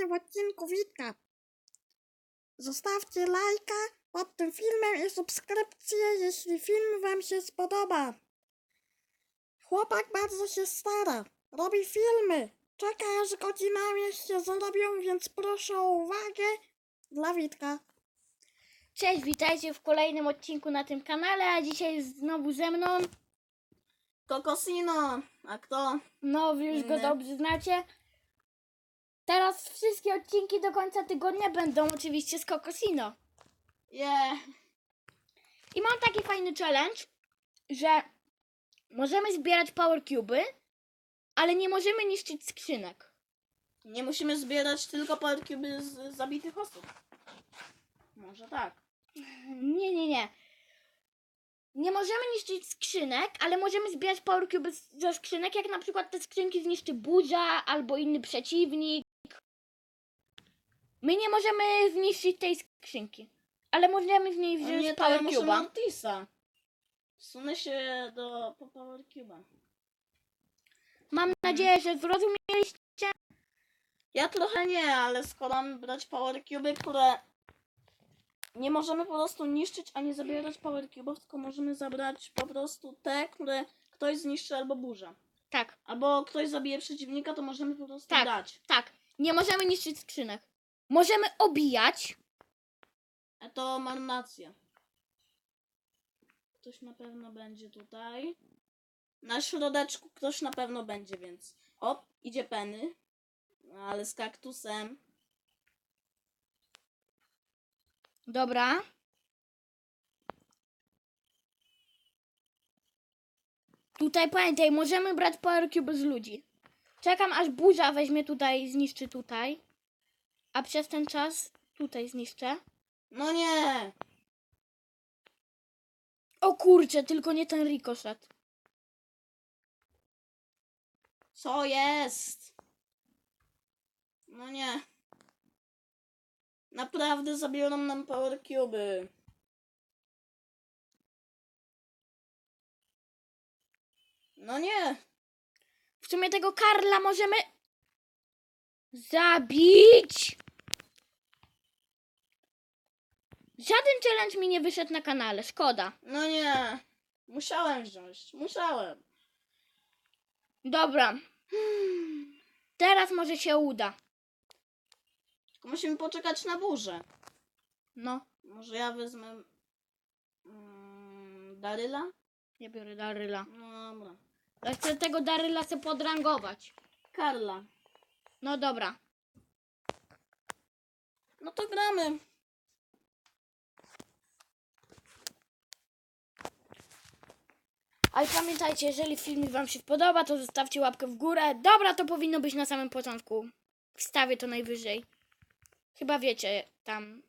kolejnym odcinku Witka. Zostawcie lajka pod tym filmem i subskrypcję, jeśli film wam się spodoba. Chłopak bardzo się stara, robi filmy, czeka aż godzinami się zrobią, więc proszę o uwagę dla Witka. Cześć, witajcie w kolejnym odcinku na tym kanale, a dzisiaj znowu ze mną. Kokosino, a kto? No, wy już go Inny. dobrze znacie. Teraz wszystkie odcinki do końca tygodnia będą oczywiście z Kokosino. Yeah. I mam taki fajny challenge, że możemy zbierać power cuby, ale nie możemy niszczyć skrzynek. Nie musimy zbierać tylko power cube z zabitych osób. Może tak. Nie, nie, nie. Nie możemy niszczyć skrzynek, ale możemy zbierać power cube ze skrzynek, jak na przykład te skrzynki zniszczy burza albo inny przeciwnik. My nie możemy zniszczyć tej skrzynki, ale możemy z niej O wziąć nie, to ja power muszę cube'a. Mortisa. Wsunę się do po power cube'a. Mam nadzieję, że zrozumieliście. Ja trochę nie, ale skoro mamy brać power cube, które nie możemy po prostu niszczyć ani zabierać power cube'ów, tylko możemy zabrać po prostu te, które ktoś zniszczy albo burza. Tak, Albo ktoś zabije przeciwnika, to możemy po prostu Tak. dać. tak. Nie możemy niszczyć skrzynek. Możemy obijać. A to marnacja. Ktoś na pewno będzie tutaj. Na środeczku ktoś na pewno będzie, więc. O, idzie Penny. Ale z kaktusem. Dobra. Tutaj pamiętaj, możemy brać power cube z ludzi. Czekam aż burza weźmie tutaj, zniszczy tutaj. A przez ten czas tutaj zniszczę. No nie! O kurczę, tylko nie ten rikoszet. Co jest? No nie. Naprawdę zabiorą nam power cube. No nie. W sumie tego Karla możemy zabić. Żaden challenge mi nie wyszedł na kanale, szkoda. No nie. Musiałem wziąć. Musiałem. Dobra. Teraz może się uda. Tylko musimy poczekać na burzę. No, Może ja wezmę mm, Daryla? ja biorę Daryla. No dobra. Ja chcę tego Daryla sobie podrangować. Karla. No dobra. No to gramy. Ale pamiętajcie, jeżeli filmik wam się podoba, to zostawcie łapkę w górę. Dobra, to powinno być na samym początku. Wstawię to najwyżej. Chyba wiecie, tam...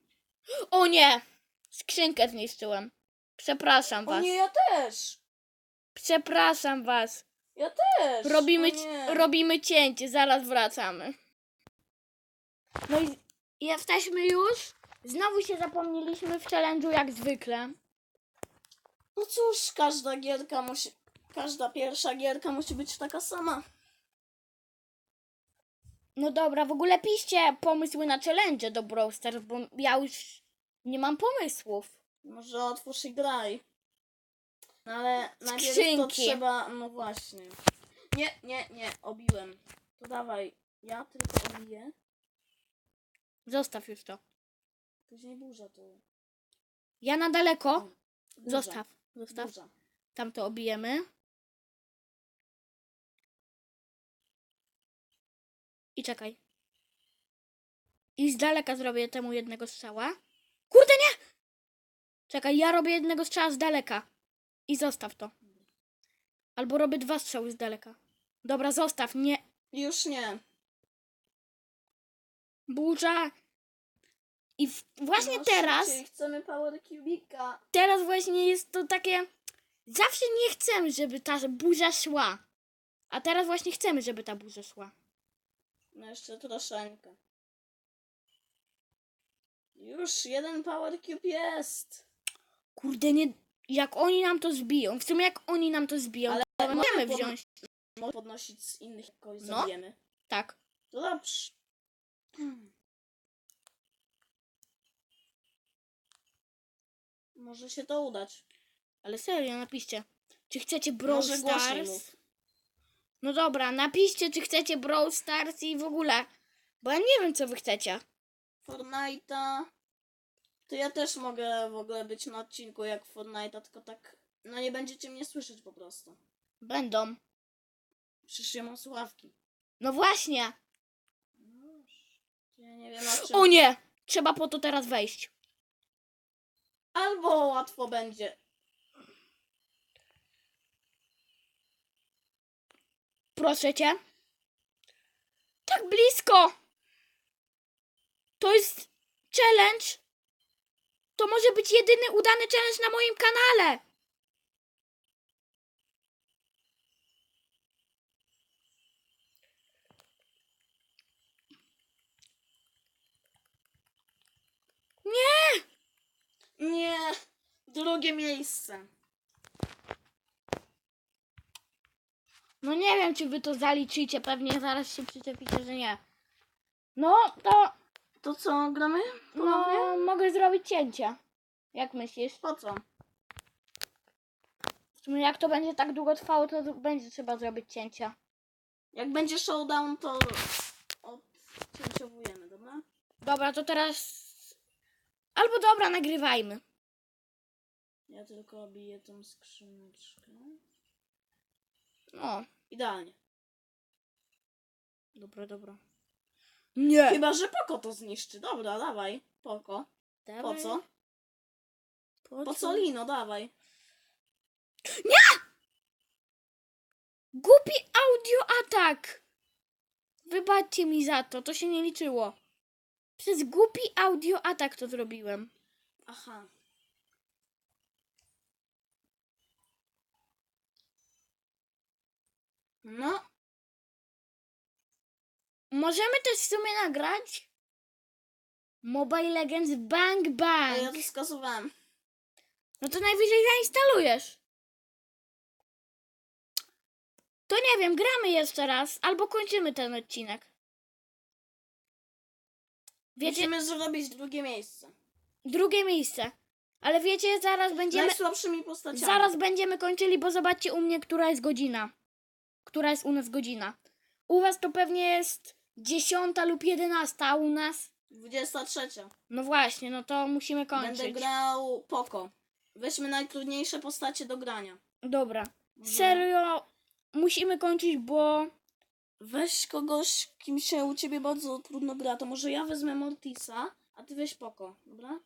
O nie! Skrzynkę zniszczyłem. Przepraszam O was. nie, ja też. Przepraszam was. Ja też. Robimy, o robimy cięcie, zaraz wracamy. No i jesteśmy już. Znowu się zapomnieliśmy w challenge'u jak zwykle. No cóż, każda gierka musi. Każda pierwsza gierka musi być taka sama. No dobra, w ogóle piszcie pomysły na challenge do Brawl Stars, bo ja już nie mam pomysłów. Może otwórz i graj. No ale najpierw to Skrzynki. trzeba. No właśnie. Nie, nie, nie, obiłem. To dawaj. Ja tylko obiję. Zostaw już to. Później burza to. Ja na daleko. Burza. Zostaw. Zostaw. Burza. Tam to obijemy. I czekaj. I z daleka zrobię temu jednego strzała. Kurde nie! Czekaj, ja robię jednego strzała z daleka. I zostaw to. Albo robię dwa strzały z daleka. Dobra, zostaw, nie. Już nie. Burza. I w, właśnie No teraz, Chcemy Power Cubika. teraz właśnie jest to takie. Zawsze nie chcemy, żeby ta burza szła. A teraz właśnie chcemy, żeby ta burza szła. No jeszcze troszeczkę. Już jeden Power Cube jest. Kurde, nie. Jak oni nam to zbiją. W sumie jak oni nam to zbiją, Ale to możemy wziąć. Może podnosić z innych, kogoś No. zabijemy. Tak. To dobrze. Może się to udać. Ale serio, napiszcie. Czy chcecie Brawl Może głośniej Stars? mów. No dobra, napiszcie, czy chcecie Brawl Stars i w ogóle. Bo ja nie wiem, co wy chcecie. Fortnite'a. To ja też mogę w ogóle być na odcinku jak Fortnite'a, tylko tak. No nie będziecie mnie słyszeć po prostu. Będą. Przecież ja mam słuchawki. No właśnie. Ja nie wiem o czym. O nie! Trzeba po to teraz wejść. Albo łatwo będzie. Proszę cię. Tak blisko! To jest challenge. To może być jedyny udany challenge na moim kanale. Nie! Nie! Drugie miejsce. No nie wiem, czy wy to zaliczycie. Pewnie zaraz się przyczepicie, że nie. No, to To co, gramy? no, Ponownie? mogę zrobić cięcie. Jak myślisz? Po co? W sumie jak to będzie tak długo trwało, to będzie trzeba zrobić cięcia. Jak będzie showdown, to odcięciowujemy, dobra? Dobra, to teraz... Albo dobra, nagrywajmy. Ja tylko biję tą skrzyneczkę. No, Idealnie. dobra, dobra. Nie! Chyba, że Poko to zniszczy. Dobra, dawaj. Poko. Po Dawaj. co? Po, Po co Lino? Dawaj. Głupi audio atak! Wybaczcie mi za to, to się nie liczyło. Przez głupi audio atak to zrobiłem. Aha. No, Możemy też w sumie nagrać Mobile Legends Bang a Bang. ja to skasowałem. No to najwyżej zainstalujesz. To nie wiem, gramy jeszcze raz, albo kończymy ten odcinek. Wiecie, Musimy zrobić drugie miejsce. drugie miejsce. Ale wiecie, zaraz będziemy, Najsłabszymi postaciami. zaraz będziemy kończyli, bo zobaczcie u mnie, która jest godzina. Która jest u nas godzina. U was to pewnie jest dziesiąta lub jedenasta, a u nas... 23. No właśnie, no to musimy Będę kończyć. grał Poko. Weźmy najtrudniejsze postacie do grania. Dobra. Serio, musimy kończyć, bo... Weź kogoś, kim się u ciebie bardzo trudno gra. To może ja wezmę Mortisa, a ty weź Poko, dobra?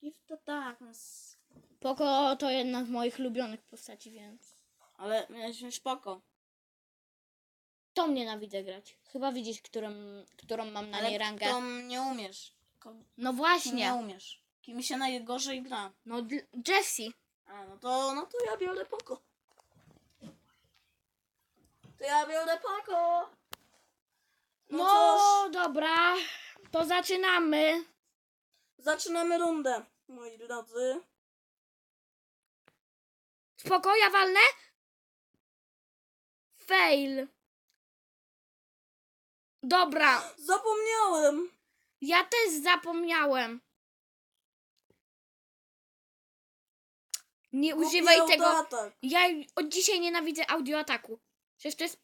Give the darkness. Poko to jedna z moich ulubionych postaci, więc... Ale miałeś wziąć Poko. Tą nienawidzę grać. Chyba widzisz, którą, którą mam na niej Ale rangę. to nie umiesz. Ko- No Kim nie właśnie. umiesz. Kim się najgorzej gra. No d- Jessie. A, no to, no to ja biorę Poko. To ja biorę Poko. No, No, cóż, dobra. To zaczynamy. zaczynamy rundę, moi drodzy. Spokoja walnę? Fail. Dobra. Zapomniałem. Ja też zapomniałem. Nie używaj tego. autoatak. Ja od dzisiaj nienawidzę audioataku. Przecież to jest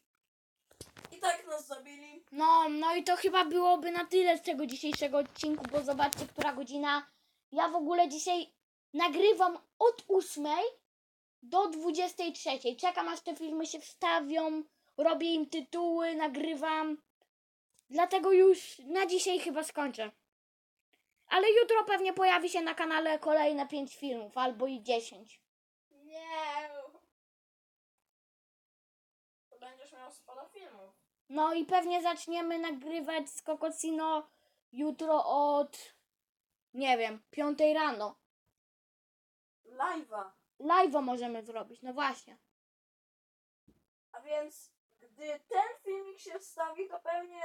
I tak nas zabili. No, no i to chyba byłoby na tyle z tego dzisiejszego odcinku, bo zobaczcie, która godzina. Ja w ogóle dzisiaj nagrywam od 8 do 23. Czekam aż te filmy się wstawią, robię im tytuły, nagrywam. Dlatego już na dzisiaj chyba skończę. Ale jutro pewnie pojawi się na kanale kolejne 5 filmów, albo i 10. Nie. To będziesz miał sporo filmów. No i pewnie zaczniemy nagrywać z Kokocino jutro od, nie wiem, 5 rano. Live'a. Live'a możemy zrobić, no właśnie. A więc, gdy ten filmik się wstawi, to pewnie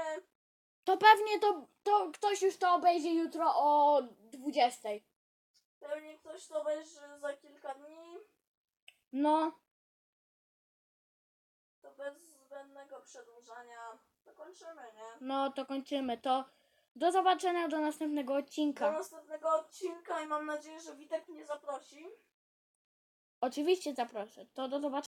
To pewnie to, to ktoś już to obejrzy jutro o 20. Pewnie ktoś to obejrzy za kilka dni. No, To bez zbędnego przedłużania dokończymy, nie? no to kończymy. To Do zobaczenia do następnego Do odcinka. następnego odcinka i mam nadzieję, że Witek mnie zaprosi. Oczywiście zaproszę. To do zobaczenia.